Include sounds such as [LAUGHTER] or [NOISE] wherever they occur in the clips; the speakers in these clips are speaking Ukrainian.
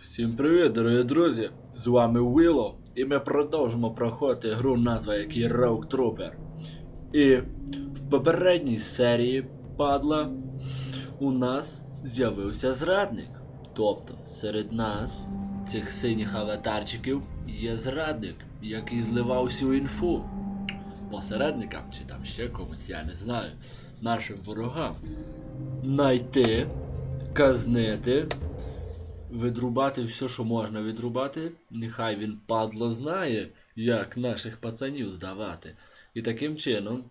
Всім привіт, дорогі друзі! З вами Willow, і ми продовжимо проходити гру, назва якій Rogue Trooper. І в попередній серії падла у нас з'явився зрадник. Тобто серед нас, цих синіх аватарчиків, є зрадник, який зливав всю інфу. Посередникам чи там ще комусь, я не знаю, нашим ворогам. Найти, казнити, Видрубати все, що можна відрубати. Нехай він падло знає, як наших пацанів здавати. І таким чином,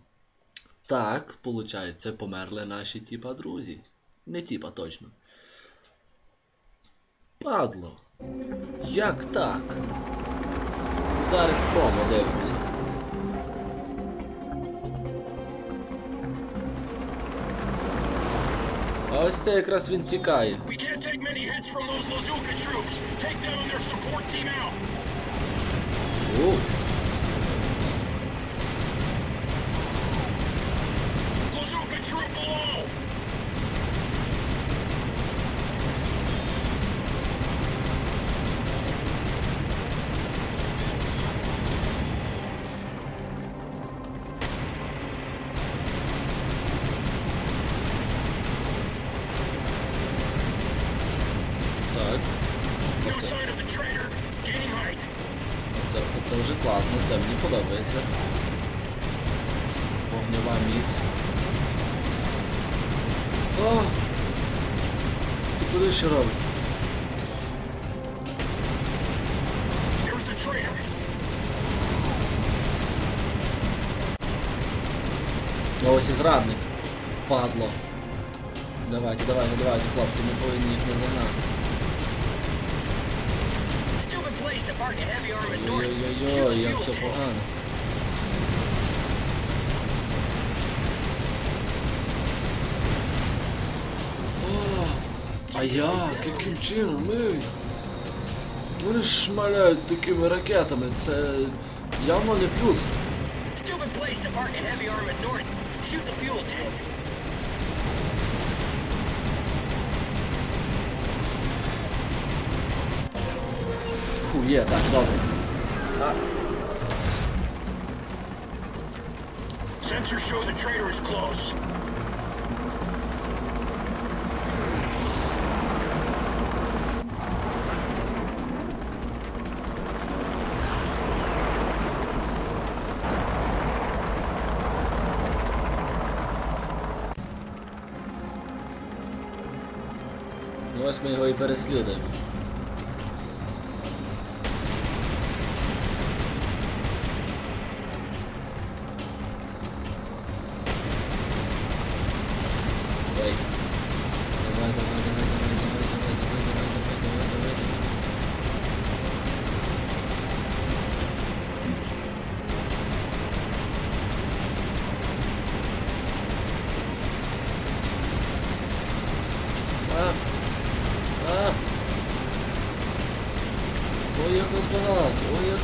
так, виходить, померли наші типа друзі. Не типа точно. Падло. Як так? Зараз промо дивимося. А ось це якраз він тікає. We Оце, оце, оце вже класно, це мені подобається. Вогнева міць. О! Ти куди що робить? The ось і зрадник. Падло. Давайте, давайте, давайте, хлопці, ми повинні їх не загнати. Ой-ой-ой, як все погано. О, а як? Яким чином? Ми? Вони ж шмаляють такими ракетами, це явно не плюс. Stupid place to park a heavy armored north. Shoot the fuel tank. Фу, є, так, добре. А, Sensors show the traitor is close. ну ось ми його і переслідуємо.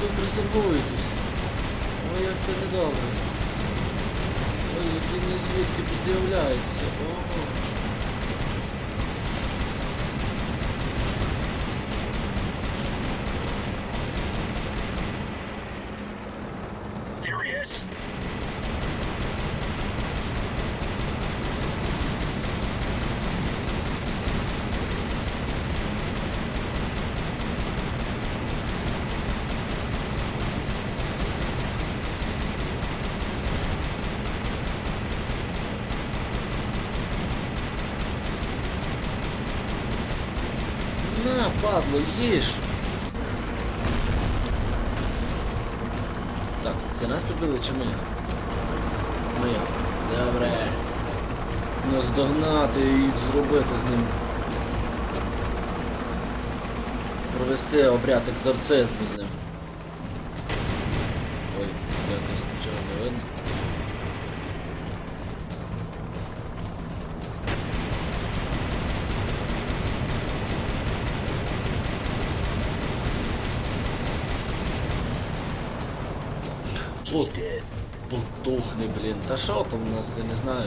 Ви присербуєтесь. Ой, ну, як це недобре. Ой, ну, який звідки з'являється. Ого. Падло, їж! Так, це нас побили чи ми? Ми. Добре. Наздогнати і зробити з ним. Провести обряд екзорцизму з ним. Ой, якось нічого не видно. Потухни, блін. Та що там у нас, я не знаю.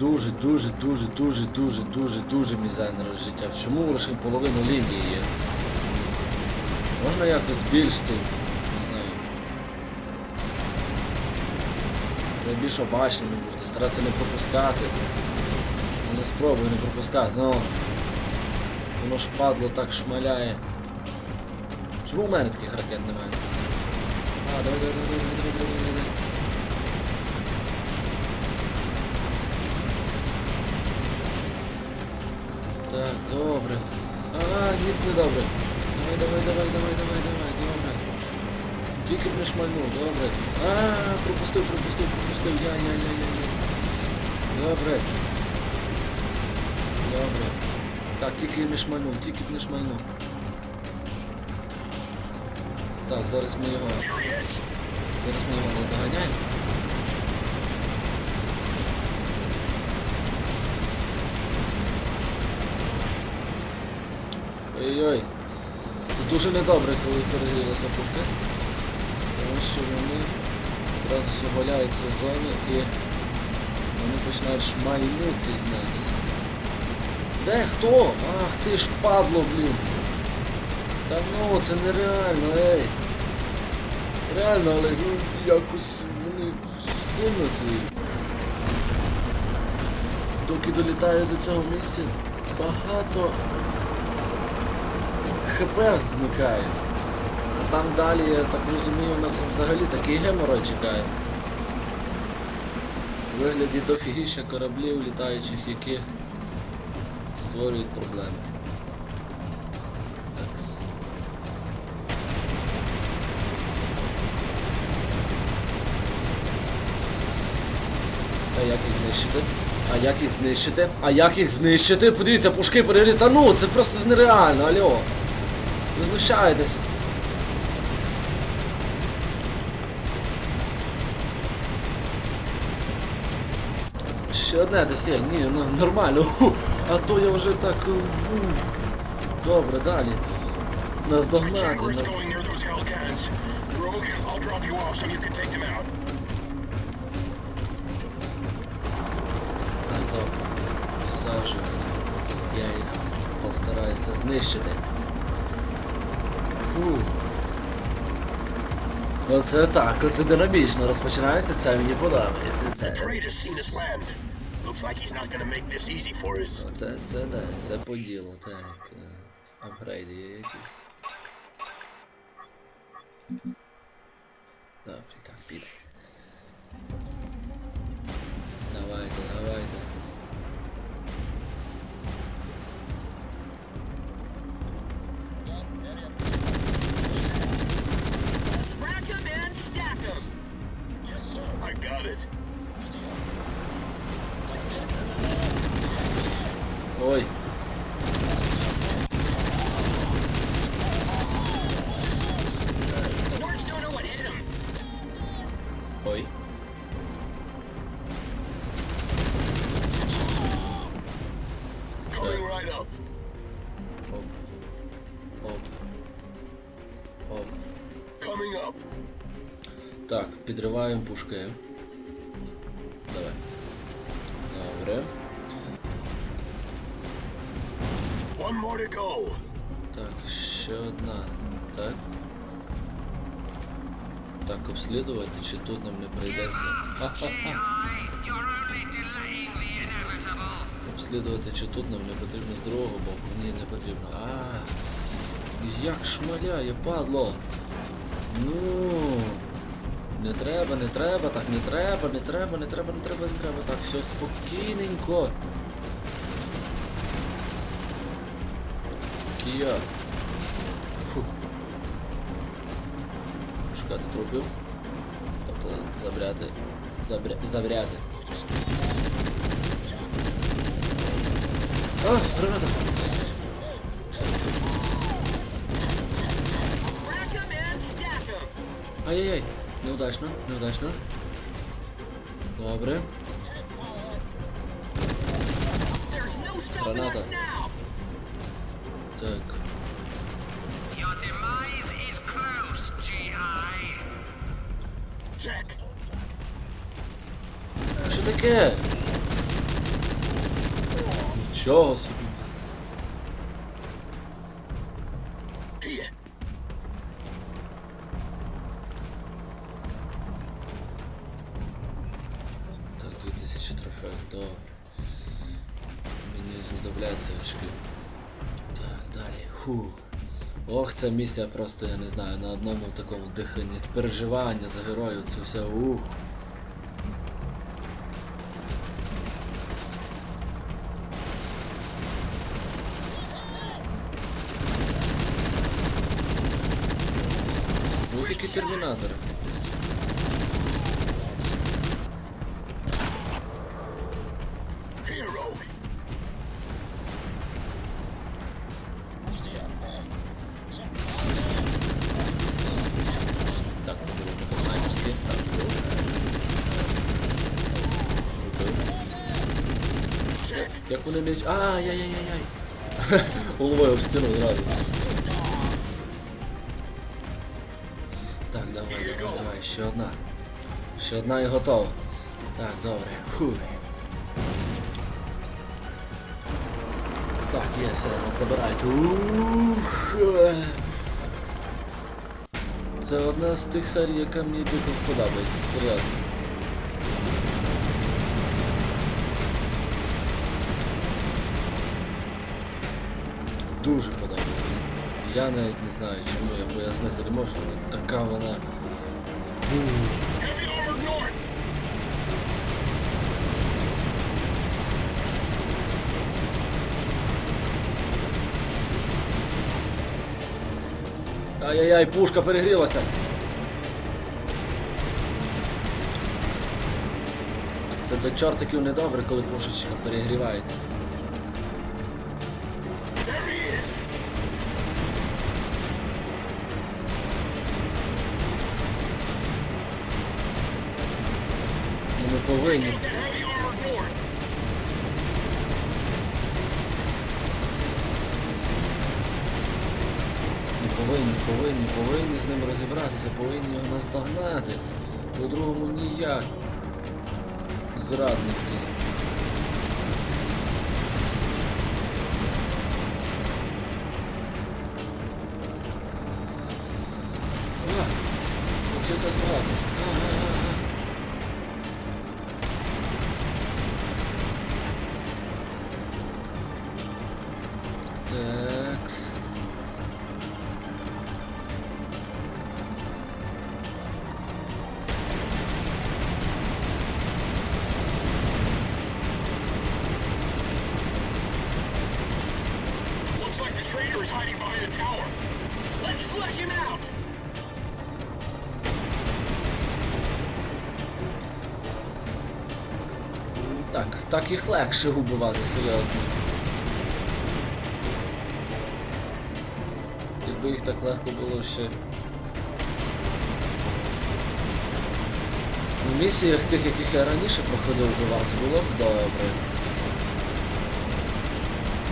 дуже, дуже, дуже, дуже, дуже, дуже, дуже мізерне життя. Чому лише половину лінії є? Можна якось більш цим, не знаю. Треба більш обачними бути, старатися не пропускати. Не спробую не пропускати, ну. Воно ж падло так шмаляє. Чому в мене таких ракет немає? А, давай, давай, давай, давай, давай, давай, давай. Так, добре. А, ніц не добре. Давай, давай, давай, давай, давай, давай, добре. Тільки б не шмальнув, добре. А, пропустив, пропустив, пропустив. Я, я, я, я, я. Добре. Добре. Так, тільки не шмальнув, тільки не шмальнув. Так, зараз ми його. Зараз ми його наздоганяємо. Ой-ой. Це дуже недобре, коли перегрілася пушка. Тому що вони одразу валяються з зони і вони починають шмальнутися з нас. Де хто? Ах ти ж падло, блін. Та ну, це нереально, ей. Реально, але ну, якось вони сильно ці. Доки долітає до цього місця, багато ХП зникає. А там далі, я так розумію, у нас взагалі такий геморой чекає. Вигляді дофігіща кораблів літаючих, які створюють проблеми. Так. А як їх знищити? А як їх знищити? А як їх знищити? Подивіться, пушки перегріли. Та ну, це просто нереально, алло. Ви знущаєтесь. Ще одне десь є, ні, ну нормально. Ху. А то я вже так. е. Добре, далі. Нас I догнати. can't risk нас- Висаджую. Я їх постараюся знищити. Фу. Оце так, оце динамічно розпочинається, це мені подобається. Це, це, це, да, це по ділу, так. е, Апгрейди є якісь. Так, Coming up. Так, підриваємо пушки. Так, ще одна. Так. Так, обслідувати, чи тут нам не прийдеться. Обслідувати, чи тут нам не потрібно з другого боку. Ні, не потрібно. А, як шмаляє, падло. Ну. Не треба, не треба, так не треба, не треба, не треба, не треба, не треба. Так, все спокійненько. Кія. Фу. Шукати трупів. Тобто забряти. Забря... Завряти. А, граната! Ай-яй-яй! Неудачно, неудачно. Добре. Граната. Так. Your demise is close, GI. Jack. Що таке? Нічого собі. Так, 2000 трофеїв, добре. Мені знадобляться очки. Далі. Фу. Ох, ця місія просто, я не знаю, на одному такому диханні. Переживання за героїв, це все ух. Вбив. Як вони не... Ай-яй-яй-яй-яй. [LAUGHS] Головою об стіну зразу. Так, давай, давай, давай, ще одна. Ще одна і готова. Так, добре. Фу. Так, є, все, забирайте. Ух. е. Це одна з тих серій, яка мені дико подобається, серйозно. Дуже подобається. Я навіть не знаю, чому я пояснити не можу, але така вона. Ай-яй-яй, пушка перегрілася. Це до чортиків недобре, коли пушечка перегрівається. Повинні. Ми повинні, повинні, повинні з ним розібратися, повинні його наздогнати. По-другому ніяк. Зрадниці. А, Оце якась багато. Так, так їх легше убивати, серйозно. Якби їх так легко було ще. В місіях тих, яких я раніше проходив вбивати, було б добре.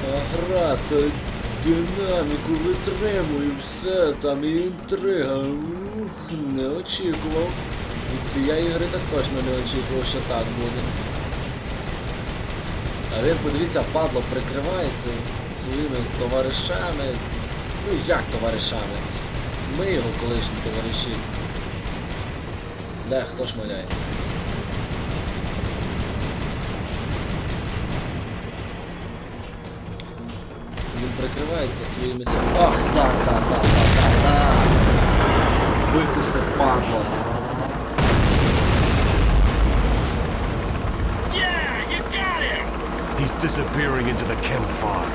А гра, то динаміку витримує, все там і інтрига. Ух, не очікував. Від цієї гри так точно не очікував, що так буде. А він, подивіться, падло прикривається своїми товаришами. Ну як товаришами? Ми його колишні товариші. Де, хто шмаляє? прикривається своїми цими. Ах, так, так, так, так, так, так. Викуси падло. Yeah, you got him. He's disappearing into the chem fog.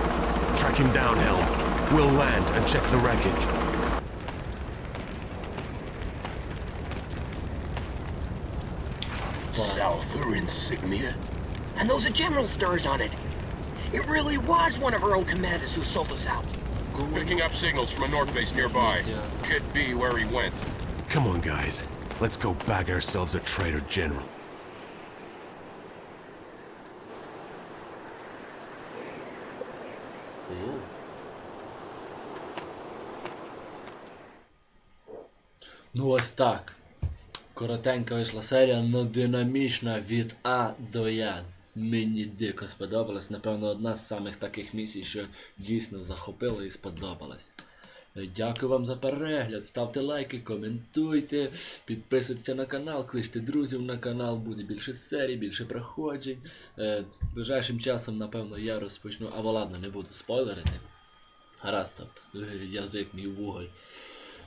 Track him down, Helm. We'll land and check the wreckage. Souther insignia. And those are general stars on it. It really was one of our own commanders who sold us out. Picking up signals from a north base nearby. Could be where he went. Come on, guys. Let's go bag ourselves a traitor general. Ну ось так. Коротенька вийшла серія, но динамічна від А до Я. Мені дико сподобалось. Напевно, одна з самих таких місій, що дійсно захопила і сподобалась. Дякую вам за перегляд. Ставте лайки, коментуйте, підписуйтесь на канал, кличте друзів на канал, буде більше серій, більше проходжень. Е, ближайшим часом, напевно, я розпочну. Або ладно, не буду спойлерити. Гаразд, тобто, язик мій вуголь.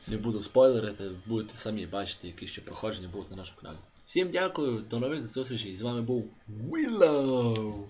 Не буду спойлерити, будете самі бачити, які ще проходження будуть на нашому каналі. Всім дякую, до нових зустрічей. З вами був Willow!